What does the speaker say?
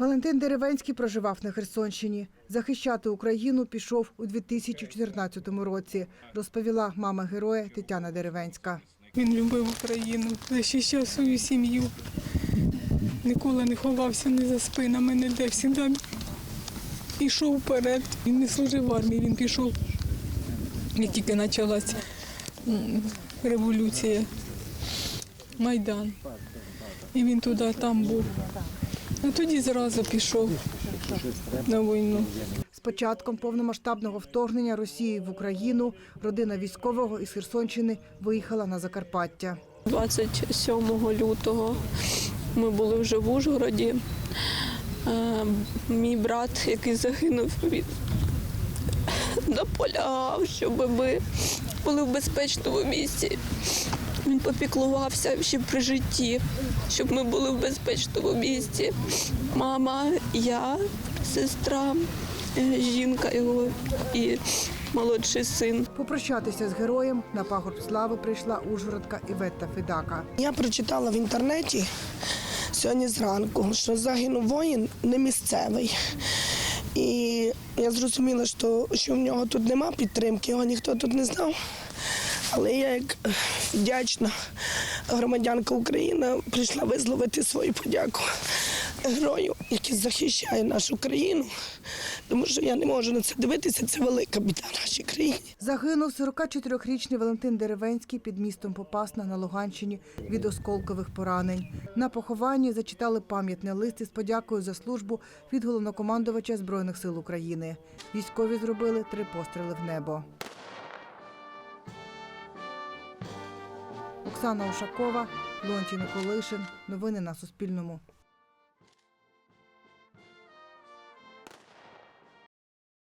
Валентин Деревенський проживав на Херсонщині. Захищати Україну пішов у 2014 році, розповіла мама героя Тетяна Деревенська. Він любив Україну, захищав свою сім'ю. Ніколи не ховався ні за спинами, ніде завжди йшов вперед. Він не служив в армії, він пішов, як тільки почалась революція, Майдан. І він туди там був. А тоді зразу пішов на війну. З початком повномасштабного вторгнення Росії в Україну родина військового із Херсонщини виїхала на Закарпаття. 27 лютого ми були вже в Ужгороді. Е, Мій брат, який загинув, він наполягав, щоб ми були в безпечному місці. Попіклувався ще при житті, щоб ми були в безпечному місці. Мама, я, сестра, е, жінка його і молодший син. Попрощатися з героєм на пагорб слави прийшла ужгородка Іветта Федака. Я прочитала в інтернеті сьогодні зранку, що загинув воїн не місцевий. І я зрозуміла, що, що в нього тут нема підтримки, його ніхто тут не знав. Але я як вдячна громадянка України прийшла висловити свою подяку герою, який захищає нашу країну. Тому що я не можу на це дивитися, це велика біда нашій країні. Загинув 44-річний Валентин Деревенський під містом Попасна на Луганщині від осколкових поранень. На похованні зачитали пам'ятний лист із подякою за службу від головнокомандувача Збройних сил України. Військові зробили три постріли в небо. Оксана Ушакова, Леонтій Миколишин. Новини на Суспільному.